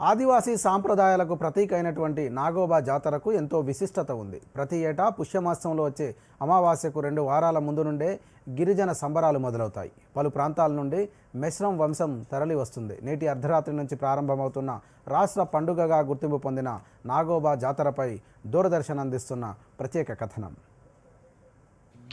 ఆదివాసీ సాంప్రదాయాలకు ప్రతీక అయినటువంటి నాగోబా జాతరకు ఎంతో విశిష్టత ఉంది. ప్రతి ఏటా పుష్యమాసంలో వచ్చే అమావాస్యకు రెండు వారాల ముందు నుండే గిరిజన సంబరాలు మొదలవుతాయి. పలు ప్రాంతాల నుండి మెశ్రం వంశం తరలి వస్తుంది. నేటి అర్ధరాత్రి నుంచి ప్రారంభమవుతున్న రాష్ట్ర పండుగగా గుర్తింపు పొందిన నాగోబా జాతరపై దూరదర్శన్ అందిస్తున్న ప్రత్యేక కథనం.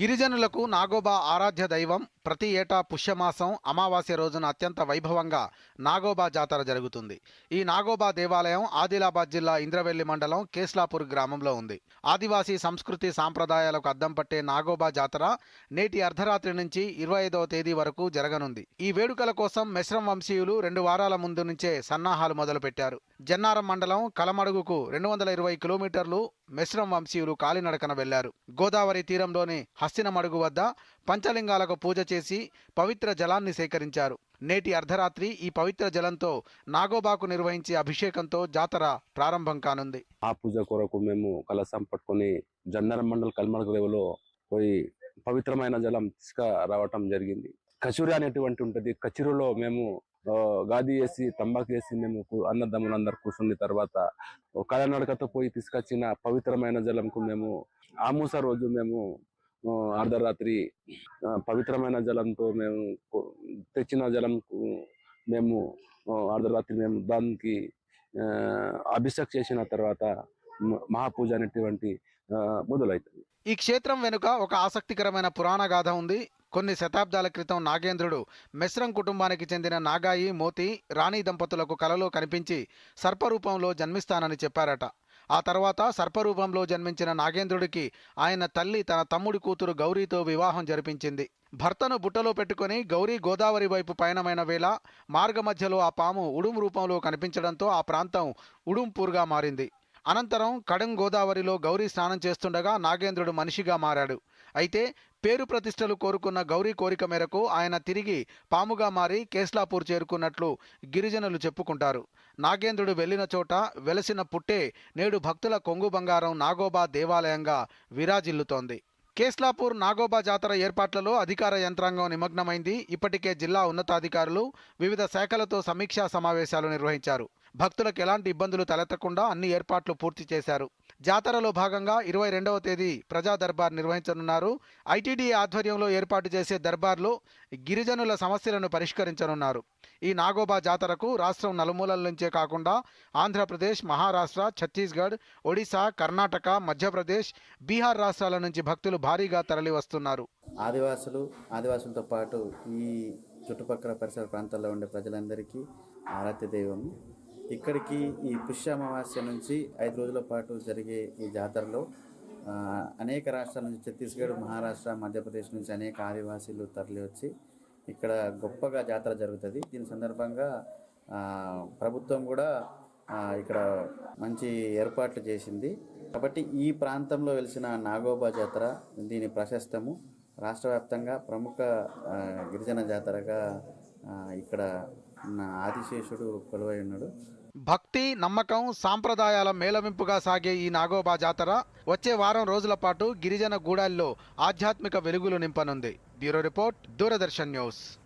గిరిజనులకు నాగోబా ఆరాధ్య దైవం ప్రతి ఏటా పుష్యమాసం అమావాస్య రోజున అత్యంత వైభవంగా నాగోబా జాతర జరుగుతుంది. ఈ నాగోబా దేవాలయం ఆదిలాబాద్ జిల్లా ఇంద్రవెల్లి మండలం కేస్లాపూర్ గ్రామంలో ఉంది. ఆదివాసీ సంస్కృతి సాంప్రదాయాలకు అద్దం పట్టే నాగోబా జాతర నేటి అర్ధరాత్రి నుంచి ఇరవై ఐదవ తేదీ వరకు జరగనుంది. ఈ వేడుకల కోసం మెశ్రం వంశీయులు రెండు వారాల ముందు నుంచే సన్నాహాలు మొదలుపెట్టారు. జన్నారం మండలం కలమడుగుకు రెండు వందల ఇరవై కిలోమీటర్లు మెశ్రం వంశీయులు కాలినడకన వెళ్ళారు. గోదావరి తీరంలోని హస్తినమడుగు వద్ద పంచలింగాలకు పూజ చేసి పవిత్ర జలాన్ని సేకరించారు. నేటి అర్ధరాత్రి ఈ పవిత్ర జలంతో నాగోబాకు నిర్వహించే అభిషేకంతో జాతర ప్రారంభం కానుంది. ఆ పూజ కొరకు మేము కలసం పట్టుకుని జన్నరం మండల్ కల్మడగదేవులో పోయి పవిత్రమైన జలం తీసుక రావటం జరిగింది. కచూరి అనేటువంటి ఉంటుంది. కచూరిలో మేము గాది వేసి తంబాకు వేసి మేము అన్నదమ్ములు అందరు కూర్చున్న తర్వాత కళనడకతో పోయి తీసుకొచ్చిన పవిత్రమైన జలంకు మేము ఆమూస రోజు మేము అర్ధరాత్రి పవిత్రమైన జలంతో మేము తెచ్చిన జలం మేము అర్ధరాత్రి మేము దానికి అభిషేక్ చేసిన తర్వాత మ- మహాపూజ అనేటువంటి మొదలవుతుంది ఈ క్షేత్రం వెనుక ఒక ఆసక్తికరమైన పురాణ గాథ ఉంది. కొన్ని శతాబ్దాల క్రితం నాగేంద్రుడు మెస్రం కుటుంబానికి చెందిన నాగాయి మోతి రాణి దంపతులకు కలలో కనిపించి సర్పరూపంలో జన్మిస్తానని చెప్పారట. ఆ తర్వాత సర్పరూపంలో జన్మించిన నాగేంద్రుడికి ఆయన తల్లి తన తమ్ముడి కూతురు గౌరీతో వివాహం జరిపించింది. భర్తను బుట్టలో పెట్టుకొని గౌరీ గోదావరి వైపు పయనమైన వేళ మార్గమధ్యలో ఆ పాము ఉడుం రూపంలో కనిపించడంతో ఆ ప్రాంతం ఉడుంపూర్గా మారింది. అనంతరం కడం గోదావరిలో గౌరీ స్నానం చేస్తుండగా నాగేంద్రుడు మనిషిగా మారాడు. అయితే పేరు ప్రతిష్టలు కోరుకున్న గౌరీ కోరిక మేరకు ఆయన తిరిగి పాముగా మారి కేస్లాపూర్ చేరుకున్నట్లు గిరిజనులు చెప్పుకుంటారు. నాగేంద్రుడు వెళ్ళిన చోట వెలసిన పుట్టే నేడు భక్తుల కొంగు బంగారం నాగోబా దేవాలయంగా విరాజిల్లుతోంది. కేస్లాపూర్ నాగోబా జాతర ఏర్పాట్లలో అధికార యంత్రాంగం నిమగ్నమైంది. ఇప్పటికే జిల్లా ఉన్నతాధికారులు వివిధ శాఖలతో సమీక్షా సమావేశాలు నిర్వహించారు. భక్తులకు ఎలాంటి ఇబ్బందులు తలెత్తకుండా అన్ని ఏర్పాట్లు పూర్తి చేశారు. జాతరలో భాగంగా ఇరవై రెండవ తేదీ ప్రజా దర్బార్ నిర్వహించనున్నారు. ఐటీడీ ఆధ్వర్యంలో ఏర్పాటు చేసే దర్బార్లో గిరిజనుల సమస్యలను పరిష్కరించనున్నారు. ఈ నాగోబా జాతరకు రాష్ట్రం నలుమూలల నుంచే కాకుండా ఆంధ్రప్రదేశ్ మహారాష్ట్ర ఛత్తీస్గఢ్ ఒడిశా కర్ణాటక మధ్యప్రదేశ్ బీహార్ రాష్ట్రాల నుంచి భక్తులు భారీగా తరలి వస్తున్నారు ఆదివాసులు ఆదివాసులతో పాటు ఈ చుట్టుపక్కల పరిసర ప్రాంతాల్లో ఉండే ప్రజలందరికీ ఆరాధ్య దైవం ఇక్కడికి ఈ పుష్య అమావాస్య నుంచి ఐదు రోజుల పాటు జరిగే ఈ జాతరలో అనేక రాష్ట్రాల నుంచి ఛత్తీస్గఢ్ మహారాష్ట్ర మధ్యప్రదేశ్ నుంచి అనేక ఆదివాసీలు తరలివచ్చి ఇక్కడ గొప్పగా జాతర జరుగుతుంది. దీని సందర్భంగా ప్రభుత్వం కూడా ఇక్కడ మంచి ఏర్పాట్లు చేసింది. కాబట్టి ఈ ప్రాంతంలో వెలిసిన నాగోబా జాతర దీని ప్రశస్తము. రాష్ట్ర ప్రముఖ గిరిజన జాతరగా ఇక్కడ ఆదిశేషుడు కొలువై ఉన్నాడు. భక్తి నమ్మకం సాంప్రదాయాల మేళవింపుగా సాగే ఈ నాగోబా జాతర వచ్చే వారం రోజుల పాటు గిరిజన గూడాల్లో ఆధ్యాత్మిక వెలుగులు నింపనుంది. Bureau report Doordarshan news.